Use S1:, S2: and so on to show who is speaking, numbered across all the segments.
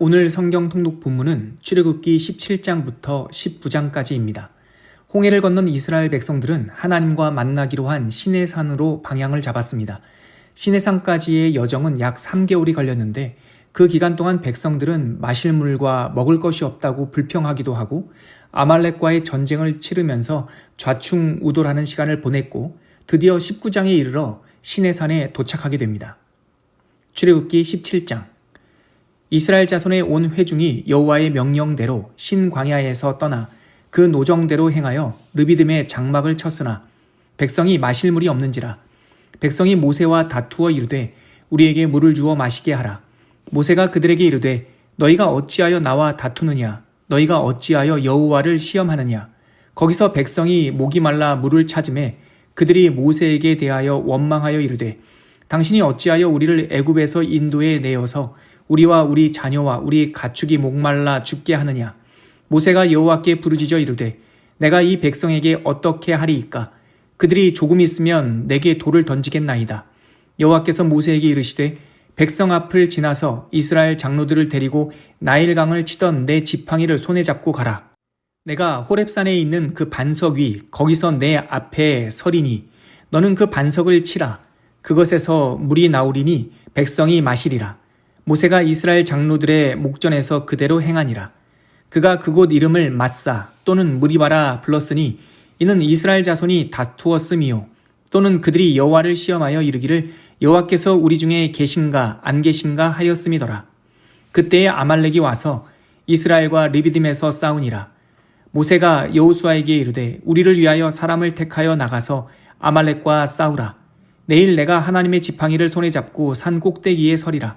S1: 오늘 성경 통독 본문은 출애굽기 17장부터 19장까지입니다. 홍해를 건넌 이스라엘 백성들은 하나님과 만나기로 한 시내 산으로 방향을 잡았습니다. 시내 산까지의 여정은 약 3개월이 걸렸는데 그 기간 동안 백성들은 마실 물과 먹을 것이 없다고 불평하기도 하고 아말렉과의 전쟁을 치르면서 좌충우돌하는 시간을 보냈고 드디어 19장에 이르러 시내산에 도착하게 됩니다. 출애굽기 17장 이스라엘 자손의 온 회중이 여호와의 명령대로 신광야에서 떠나 그 노정대로 행하여 르비듬의 장막을 쳤으나 백성이 마실 물이 없는지라. 백성이 모세와 다투어 이르되 우리에게 물을 주어 마시게 하라. 모세가 그들에게 이르되 너희가 어찌하여 나와 다투느냐? 너희가 어찌하여 여호와를 시험하느냐? 거기서 백성이 목이 말라 물을 찾음에 그들이 모세에게 대하여 원망하여 이르되 당신이 어찌하여 우리를 애굽에서 인도에 내어서 우리와 우리 자녀와 우리 가축이 목말라 죽게 하느냐? 모세가 여호와께 부르짖어 이르되 내가 이 백성에게 어떻게 하리이까? 그들이 조금 있으면 내게 돌을 던지겠나이다. 여호와께서 모세에게 이르시되 백성 앞을 지나서 이스라엘 장로들을 데리고 나일강을 치던 내 지팡이를 손에 잡고 가라. 내가 호렙산에 있는 그 반석 위 거기서 내 앞에 서리니 너는 그 반석을 치라. 그것에서 물이 나오리니 백성이 마시리라 모세가 이스라엘 장로들의 목전에서 그대로 행하니라. 그가 그곳 이름을 마사 또는 무리바라 불렀으니 이는 이스라엘 자손이 다투었음이요. 또는 그들이 여호와를 시험하여 이르기를 여호와께서 우리 중에 계신가 안 계신가 하였음이더라. 그때에 아말렉이 와서 이스라엘과 르비딤에서 싸우니라. 모세가 여호수아에게 이르되 우리를 위하여 사람을 택하여 나가서 아말렉과 싸우라. 내일 내가 하나님의 지팡이를 손에 잡고 산 꼭대기에 서리라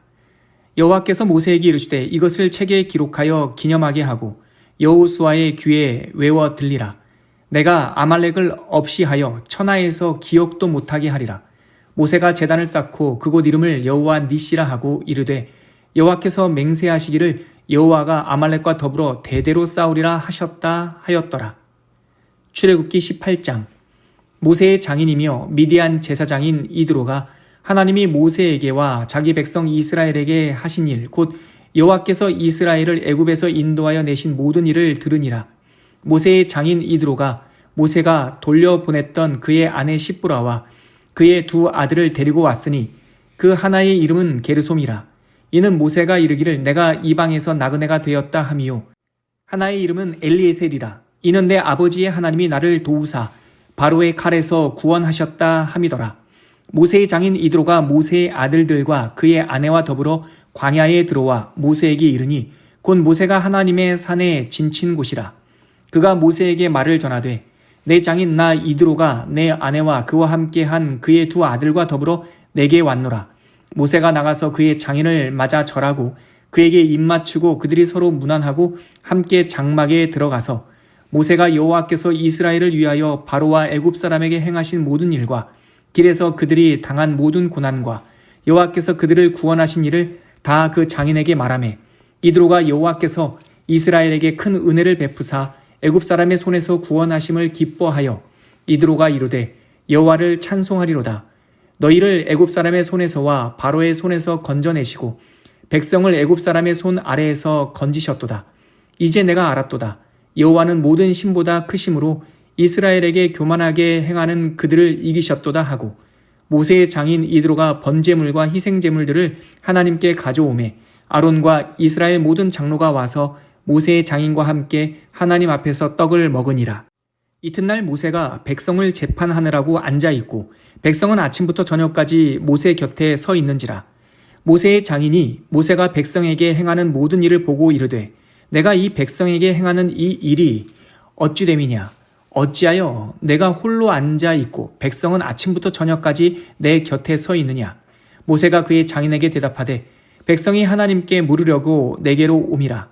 S1: 여호와께서 모세에게 이르시되 이것을 책에 기록하여 기념하게 하고 여호수아의 귀에 외워 들리라. 내가 아말렉을 없이 하여 천하에서 기억도 못하게 하리라. 모세가 제단을 쌓고 그곳 이름을 여호와 니시라 하고 이르되 여호와께서 맹세하시기를 여호와가 아말렉과 더불어 대대로 싸우리라 하셨다 하였더라. 출애굽기 18장. 모세의 장인이며 미디안 제사장인 이드로가 하나님이 모세에게와 자기 백성 이스라엘에게 하신 일 곧 여호와께서 이스라엘을 애굽에서 인도하여 내신 모든 일을 들으니라. 모세의 장인 이드로가 모세가 돌려보냈던 그의 아내 시브라와 그의 두 아들을 데리고 왔으니 그 하나의 이름은 게르솜이라. 이는 모세가 이르기를 내가 이방에서 나그네가 되었다 함이요. 하나의 이름은 엘리에셀이라. 이는 내 아버지의 하나님이 나를 도우사 바로의 칼에서 구원하셨다 함이더라 모세의 장인 이드로가 모세의 아들들과 그의 아내와 더불어 광야에 들어와 모세에게 이르니 곧 모세가 하나님의 산에 진친 곳이라. 그가 모세에게 말을 전하되 내 장인 나 이드로가 내 아내와 그와 함께 한 그의 두 아들과 더불어 내게 왔노라. 모세가 나가서 그의 장인을 맞아 절하고 그에게 입 맞추고 그들이 서로 무난하고 함께 장막에 들어가서 모세가 여호와께서 이스라엘을 위하여 바로와 애굽 사람에게 행하신 모든 일과 길에서 그들이 당한 모든 고난과 여호와께서 그들을 구원하신 일을 다 그 장인에게 말하매 이드로가 여호와께서 이스라엘에게 큰 은혜를 베푸사 애굽 사람의 손에서 구원하심을 기뻐하여 이드로가 이르되 여호와를 찬송하리로다. 너희를 애굽 사람의 손에서와 바로의 손에서 건져내시고 백성을 애굽 사람의 손 아래에서 건지셨도다. 이제 내가 알았도다. 여호와는 모든 신보다 크심으로 이스라엘에게 교만하게 행하는 그들을 이기셨도다 하고 모세의 장인 이드로가 번제물과 희생제물들을 하나님께 가져오매 아론과 이스라엘 모든 장로가 와서 모세의 장인과 함께 하나님 앞에서 떡을 먹으니라. 이튿날 모세가 백성을 재판하느라고 앉아 있고 백성은 아침부터 저녁까지 모세 곁에 서 있는지라. 모세의 장인이 모세가 백성에게 행하는 모든 일을 보고 이르되 내가 이 백성에게 행하는 이 일이 어찌 됨이냐 어찌하여 내가 홀로 앉아 있고 백성은 아침부터 저녁까지 내 곁에 서 있느냐 모세가 그의 장인에게 대답하되 백성이 하나님께 물으려고 내게로 오미라.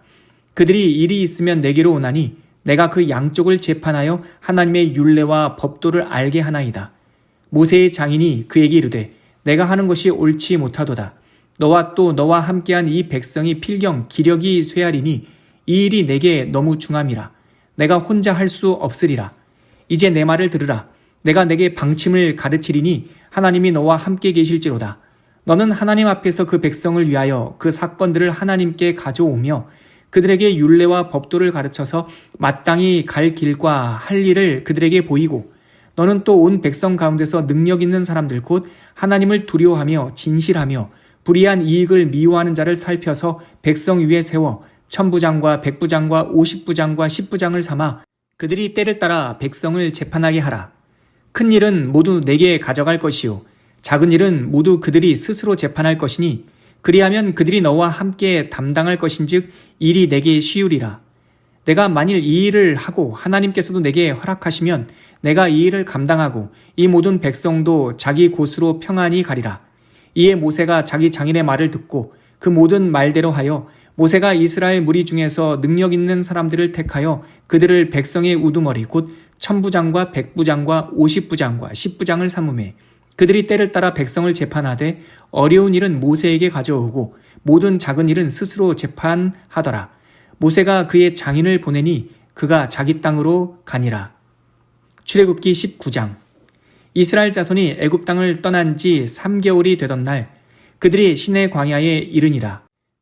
S1: 그들이 일이 있으면 내게로 오나니 내가 그 양쪽을 재판하여 하나님의 율례와 법도를 알게 하나이다. 모세의 장인이 그에게 이르되 내가 하는 것이 옳지 못하도다. 너와 또 너와 함께한 이 백성이 필경 기력이 쇠하리니 이 일이 내게 너무 중함이라. 내가 혼자 할 수 없으리라. 이제 내 말을 들으라. 내가 내게 방침을 가르치리니 하나님이 너와 함께 계실지로다. 너는 하나님 앞에서 그 백성을 위하여 그 사건들을 하나님께 가져오며 그들에게 율례와 법도를 가르쳐서 마땅히 갈 길과 할 일을 그들에게 보이고 너는 또 온 백성 가운데서 능력 있는 사람들 곧 하나님을 두려워하며 진실하며 불의한 이익을 미워하는 자를 살펴서 백성 위에 세워 천부장과 백부장과 오십부장과 십부장을 삼아 그들이 때를 따라 백성을 재판하게 하라. 큰 일은 모두 내게 가져갈 것이요 작은 일은 모두 그들이 스스로 재판할 것이니 그리하면 그들이 너와 함께 담당할 것인즉 일이 내게 쉬우리라. 내가 만일 이 일을 하고 하나님께서도 내게 허락하시면 내가 이 일을 감당하고 이 모든 백성도 자기 곳으로 평안히 가리라. 이에 모세가 자기 장인의 말을 듣고 그 모든 말대로 하여 모세가 이스라엘 무리 중에서 능력 있는 사람들을 택하여 그들을 백성의 우두머리 곧 천부장과 백부장과 오십부장과 십부장을 삼음해 그들이 때를 따라 백성을 재판하되 어려운 일은 모세에게 가져오고 모든 작은 일은 스스로 재판하더라. 모세가 그의 장인을 보내니 그가 자기 땅으로 가니라. 출애굽기 19장 이스라엘 자손이 애굽 땅을 떠난 지 3개월이 되던 날 그들이 시내 광야에 이르니라.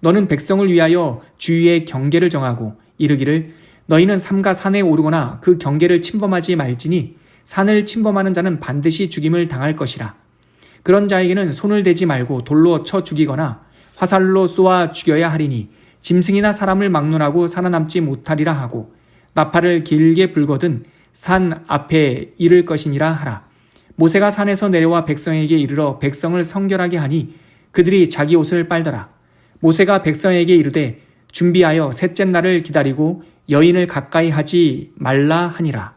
S1: 너는 백성을 위하여 주위의 경계를 정하고 이르기를 너희는 삼가 산에 오르거나 그 경계를 침범하지 말지니 산을 침범하는 자는 반드시 죽임을 당할 것이라. 그런 자에게는 손을 대지 말고 돌로 쳐 죽이거나 화살로 쏘아 죽여야 하리니 짐승이나 사람을 막론하고 살아남지 못하리라 하고 나팔을 길게 불거든 산 앞에 이를 것이니라 하라. 모세가 산에서 내려와 백성에게 이르러 백성을 성결하게 하니 그들이 자기 옷을 빨더라. 모세가 백성에게 이르되 준비하여 셋째 날을 기다리고 여인을 가까이 하지 말라 하니라.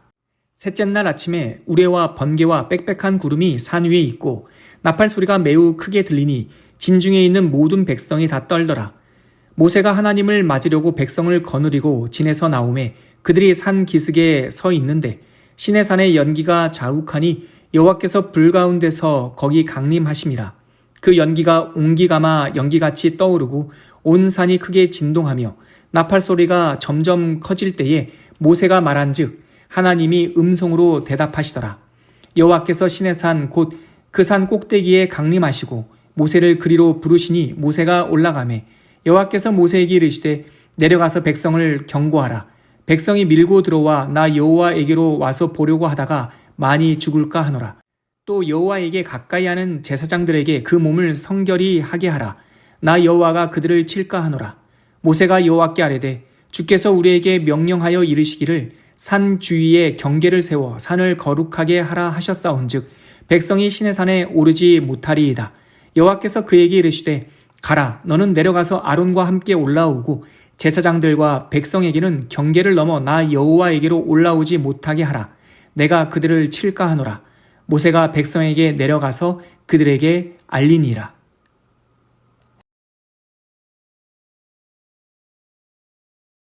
S1: 셋째 날 아침에 우레와 번개와 빽빽한 구름이 산 위에 있고 나팔 소리가 매우 크게 들리니 진중에 있는 모든 백성이 다 떨더라. 모세가 하나님을 맞으려고 백성을 거느리고 진에서 나오매 그들이 산 기슭에 서 있는데 신의 산의 연기가 자욱하니 여호와께서 불 가운데서 거기 강림하심이라. 그 연기가 옹기가마 연기같이 떠오르고 온 산이 크게 진동하며 나팔 소리가 점점 커질 때에 모세가 말한즉 하나님이 음성으로 대답하시더라. 여호와께서 신의 산 곧 그 산 꼭대기에 강림하시고 모세를 그리로 부르시니 모세가 올라가매 여호와께서 모세에게 이르시되 내려가서 백성을 경고하라. 백성이 밀고 들어와 나 여호와에게로 와서 보려고 하다가 많이 죽을까 하노라. 또 여호와에게 가까이 하는 제사장들에게 그 몸을 성결히 하게 하라. 나 여호와가 그들을 칠까 하노라. 모세가 여호와께 아뢰되 주께서 우리에게 명령하여 이르시기를 산 주위에 경계를 세워 산을 거룩하게 하라 하셨사온즉 백성이 신의 산에 오르지 못하리이다. 여호와께서 그에게 이르시되 가라 너는 내려가서 아론과 함께 올라오고 제사장들과 백성에게는 경계를 넘어 나 여호와에게로 올라오지 못하게 하라. 내가 그들을 칠까 하노라. 모세가 백성에게 내려가서 그들에게 알리니라.